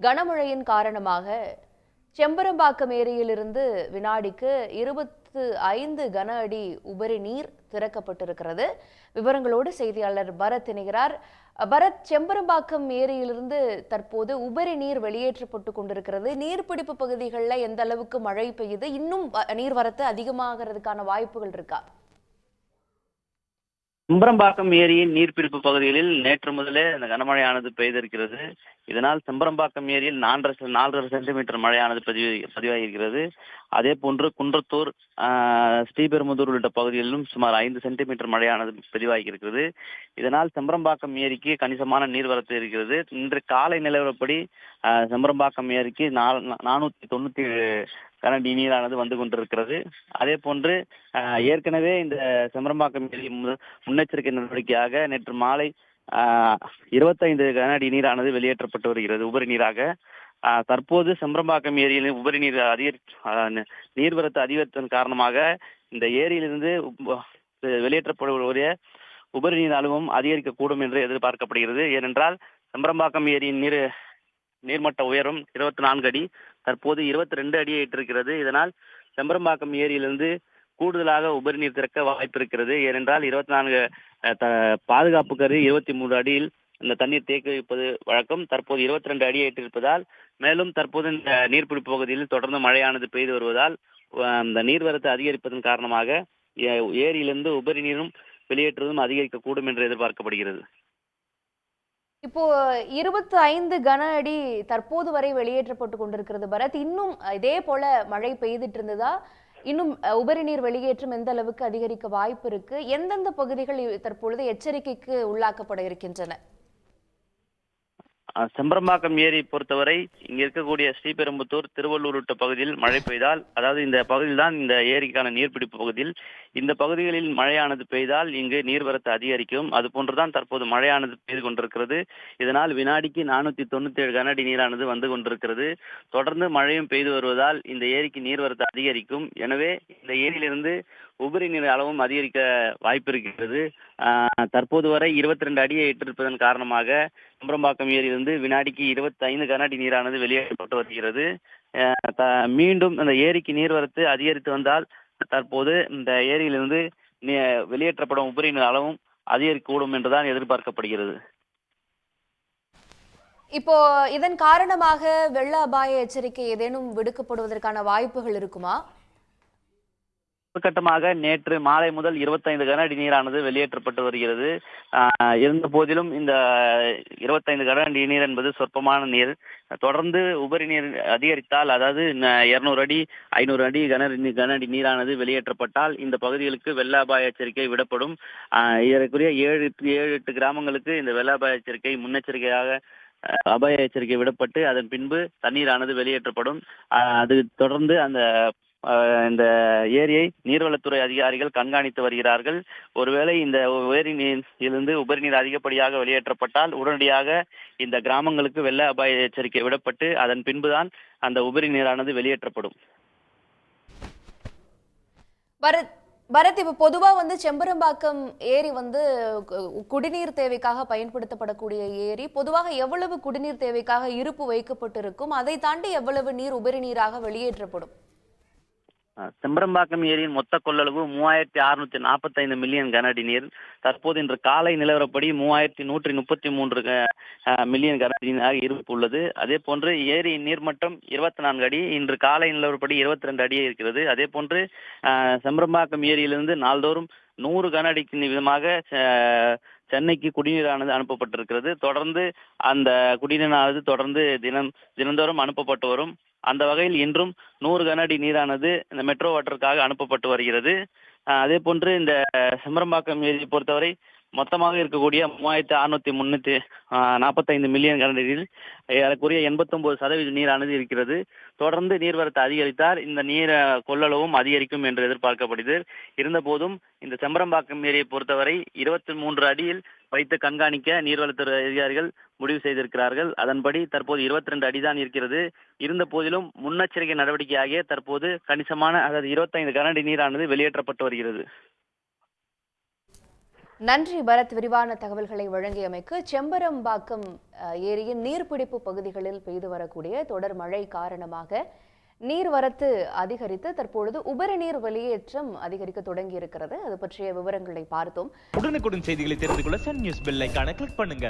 கனமழையின் காரணமாக செம்பரம்பாக்கம் ஏரியிலிருந்து வினாடிக்கு இருபத்து ஐந்து கன அடி உபரி நீர் திறக்கப்பட்டிருக்கிறது. விவரங்களோடு செய்தியாளர் பரத் இணைகிறார். பரத் செம்பரம்பாக்கம் ஏரியிலிருந்து தற்போது உபரி நீர் வெளியேற்றப்பட்டு கொண்டிருக்கிறது. நீர்பிடிப்பு பகுதிகளில் எந்த அளவுக்கு மழை பெய்யுது? இன்னும் வ- நீர்வரத்து அதிகமாகிறதுக்கான வாய்ப்புகள் இருக்கா? செம்பரம்பாக்கம் ஏரியின் நீர்பிடிப்பு பகுதிகளில் நேற்று முதலே இந்த கனமழையானது பெய்திருக்கிறது. இதனால் செம்பரம்பாக்கம் ஏரியில் நான்கரை செ- நாலரை சென்டிமீட்டர் மழையானது பதிவு பதிவாகியிருக்கிறது. அதே போன்று குன்றத்தூர் ஆஹ், ஸ்ரீபெரும்புதூர் உள்ளிட்ட பகுதிகளிலும் சுமார் ஐந்து சென்டிமீட்டர் மழையானது பதிவாகியிருக்கிறது. இதனால் செம்பரம்பாக்கம் ஏரிக்கு கணிசமான நீர்வரத்து இருக்கிறது. இன்று காலை நிலவரப்படி செம்பரம்பாக்கம் ஏரிக்கு நால்- நானூத்தி கரண்ட் இனியதானது நீரானது வந்து கொண்டிருக்கிறது. அதே போன்று ஏற்கனவே இந்த செம்பரம்பாக்கம் ஏரி முன்னெச்சரிக்கை நடவடிக்கையாக நேற்று மாலை ஆஹ், 25 கன அடி நீரானது வெளியேற்றப்பட்டு வருகிறது. உபரி நீராக தற்போது செம்பரம்பாக்கம் ஏரியில் உபரி நீர் அதிகரி நீர்வரத்து அதிகரித்ததன் காரணமாக இந்த ஏரியிலிருந்து உப்- வெளியேற்றப்படுவடைய உபரி நீர் அளவும் அதிகரிக்கக்கூடும் என்று எதிர்பார்க்கப்படுகிறது. ஏனென்றால் செம்பரம்பாக்கம் ஏரியின் நீர் நீர்மட்ட உயரம் இருபத்தி நான்கு அடி தற்போது இருபத்தி ரெண்டு அடியை எட்டிருக்கிறது இதனால் செம்பரம்பாக்கம் ஏரியிலிருந்து கூடுதலாக உபரி நீர் திறக்க வாய்ப்பு இருக்கிறது ஏனென்றால் இருபத்தி நான்கு பாதுகாப்பு கருதி இருபத்தி மூன்று அடியில் இந்த தண்ணீர் தேக்கி வைப்பது வழக்கம். தற்போது இருபத்தி ரெண்டு அடியை எட்டிருப்பதால் மேலும் தற்போது இந்த நீர்பிடிப்பு பகுதியில் தொடர்ந்து மழையானது பெய்து வருவதால் அந்த இந்த நீர்வரத்து அதிகரிப்பதன் காரணமாக ஏ- ஏரியிலிருந்து உபரி நீரும் வெளியேற்றுவதும் அதிகரிக்கக்கூடும் என்று எதிர்பார்க்கப்படுகிறது. இப்போ இருபத்தி ஐந்து கன அடி தற்போது வரை வெளியேற்றப்பட்டு கொண்டிருக்கிறது பரத். இன்னும் இதே போல மழை பெய்துட்டு இருந்ததா இன்னும் உபரி நீர் வெளியேற்றம் எந்த அளவுக்கு அதிகரிக்க வாய்ப்பு இருக்கு? எந்தெந்த பகுதிகள் தற்பொழுது எச்சரிக்கைக்கு உள்ளாக்கப்பட இருக்கின்றன? செம்பரம்பாக்கம் ஏரி பொறுத்தவரை இங்க இருக்கக்கூடிய ஸ்ரீபெரும்புத்தூர் திருவள்ளூர் உள்ளிட்ட பகுதியில் மழை பெய்தால் அதாவது இந்த பகுதியில் தான் இந்த ஏரிக்கான நீர்பிடிப்பு பகுதியில் இந்த பகுதிகளில் மழையானது பெய்தால் இங்கு நீர்வரத்து அதிகரிக்கும். அது போன்றுதான் தற்போது மழையானது பெய்து கொண்டிருக்கிறது. இதனால் வினாடிக்கு நானூத்தி தொண்ணூத்தி ஏழு கனஅடி நீரானது வந்து கொண்டிருக்கிறது. தொடர்ந்து மழையும் பெய்து வருவதால் இந்த ஏரிக்கு நீர்வரத்து அதிகரிக்கும். எனவே இந்த ஏரியிலிருந்து உபரி நீர் அளவும் அதிகரிக்க வாய்ப்பு இருக்கிறது. ஆஹ் தற்போது வரை இருபத்தி ரெண்டு அடியை எட்டிருப்பதன் காரணமாக கும்பரம்பாக்கம் ஏரியிலிருந்து வினாடிக்கு இருபத்தி ஐந்து கனஅடி நீரானது வெளியேற்றப்பட்டு வருகிறது. மீண்டும் அந்த ஏரிக்கு நீர்வரத்து அதிகரித்து வந்தால் தற்போது இந்த ஏரியிலிருந்து வெளியேற்றப்படும் உபரி நீர் அளவும் அதிகரிக்கக்கூடும் என்றுதான் எதிர்பார்க்கப்படுகிறது. இப்போ இதன் காரணமாக வெள்ள அபாய எச்சரிக்கை ஏதேனும் விடுக்கப்படுவதற்கான வாய்ப்புகள் இருக்குமா? கட்டமாக நேற்று மாலை முதல் 25 கன அடி நீரானது வெளியேற்றப்பட்டு வருகிறது. இருந்த போதிலும் இந்த 25 கன அடி நீர் என்பது சொற்பமான நீர். தொடர்ந்து உபரி நீர் அதிகரித்தால் அதாவது இருநூறு அடி ஐநூறு அடி கன கன அடி நீரானது வெளியேற்றப்பட்டால் இந்த பகுதிகளுக்கு வெள்ள அபாய எச்சரிக்கை விடப்படும். ஆஹ் ஏழு ஏழு எட்டு கிராமங்களுக்கு இந்த வெள்ள அபாய எச்சரிக்கை முன்னெச்சரிக்கையாக அபாய எச்சரிக்கை விடப்பட்டு அதன் பின்பு தண்ணீரானது வெளியேற்றப்படும். அது தொடர்ந்து அந்த இந்த ஏரியை நீர்வளத்துறை அதிகாரிகள் கண்காணித்து வருகிறார்கள். ஒருவேளை இந்த உபரி நீரிலிருந்து உபரி நீர் அதிகப்படியாக வெளியேற்றப்பட்டால் உடனடியாக இந்த கிராமங்களுக்கு வெள்ள அபாய எச்சரிக்கை விடப்பட்டு அதன் பின்புதான் அந்த உபரி நீரானது வெளியேற்றப்படும். பரத் பரத் இப்ப பொதுவா வந்து செம்பரம்பாக்கம் ஏரி வந்து கு- குடிநீர் தேவைக்காக பயன்படுத்தப்படக்கூடிய ஏரி. பொதுவாக எவ்வளவு குடிநீர் தேவைக்காக இருப்பு வைக்கப்பட்டிருக்கும்? அதை தாண்டி எவ்வளவு நீர் உபரி நீராக வெளியேற்றப்படும்? செம்பரம்பாக்கம் ஏரியின் மொத்த கொள்ளளவு மூவாயிரத்தி அறுநூத்தி நாற்பத்தைந்து மில்லியன் கனஅடி நீர். தற்போது இன்று காலை நிலவரப்படி மூவாயிரத்தி நூற்றி முப்பத்தி மூன்று மில்லியன் கனஅடி நீராக இருப்பு உள்ளது. அதே போன்று ஏரியின் நீர்மட்டம் இருபத்தி நான்கு அடி இன்று காலை நிலவரப்படி இருபத்தி ரெண்டு அடியே இருக்கிறது. அதே போன்று செம்பரம்பாக்கம் ஏரியிலிருந்து நாள்தோறும் நூறு கன அடிக்கு விதமாக சென்னைக்கு குடிநீரானது அனுப்பப்பட்டிருக்கிறது. தொடர்ந்து அந்த குடிநீரானது தொடர்ந்து தினம் தினந்தோறும் அனுப்பப்பட்டு வரும். அந்த வகையில் இன்றும் நூறு கன அடி நீரானது இந்த மெட்ரோ வாட்டருக்காக அனுப்பப்பட்டு வருகிறது. அதே போன்று இந்த செம்பரம்பாக்கம் ஏரியை பொறுத்தவரை மொத்தமாக இருக்கக்கூடிய மூவாயிரத்தி அறுநூத்தி முன்னூத்தி நாற்பத்தைந்து மில்லியன் கனடியில் ஏறக்குரிய எண்பத்தொன்பது சதவீத நீரானது இருக்கிறது. தொடர்ந்து நீர்வரத்து அதிகரித்தால் இந்த நீர் கொள்ளளவும் அதிகரிக்கும் என்று எதிர்பார்க்கப்படுது இருந்தபோதும் இந்த செம்பரம்பாக்கம் ஏரியை பொறுத்தவரை இருபத்தி மூன்று அடியில் வைத்து கண்காணிக்க நீர்வளத்துறை அதிகாரிகள் முடிவு செய்திருக்கிறார்கள். அதன்படி தற்போது இருபத்தி ரெண்டு அடிதான் இருக்கிறது. இருந்த போதிலும் முன்னெச்சரிக்கை நடவடிக்கையாக தற்போது கணிசமான அதாவது இருபத்தைந்து கனஅடி நீரானது வெளியேற்றப்பட்டு வருகிறது. நன்றி பரத். விரிவான தகவல்களை வழங்கியமைக்கு செம்பரம்பாக்கம் அஹ், ஏரியின் நீர்பிடிப்பு பகுதிகளில் பெய்து வரக்கூடிய தொடர் மழை காரணமாக நீர்வரத்து அதிகரித்து தற்பொழுது உபரி நீர் வெளியேற்றம் அதிகரிக்க தொடங்கி இருக்கிறது அது பற்றிய விவரங்களை பார்த்தோம். உடனுக்குடன் செய்திகளை தெரிந்து கொள்ள சன் நியூஸ் பெல் கிளிக் பண்ணுங்க.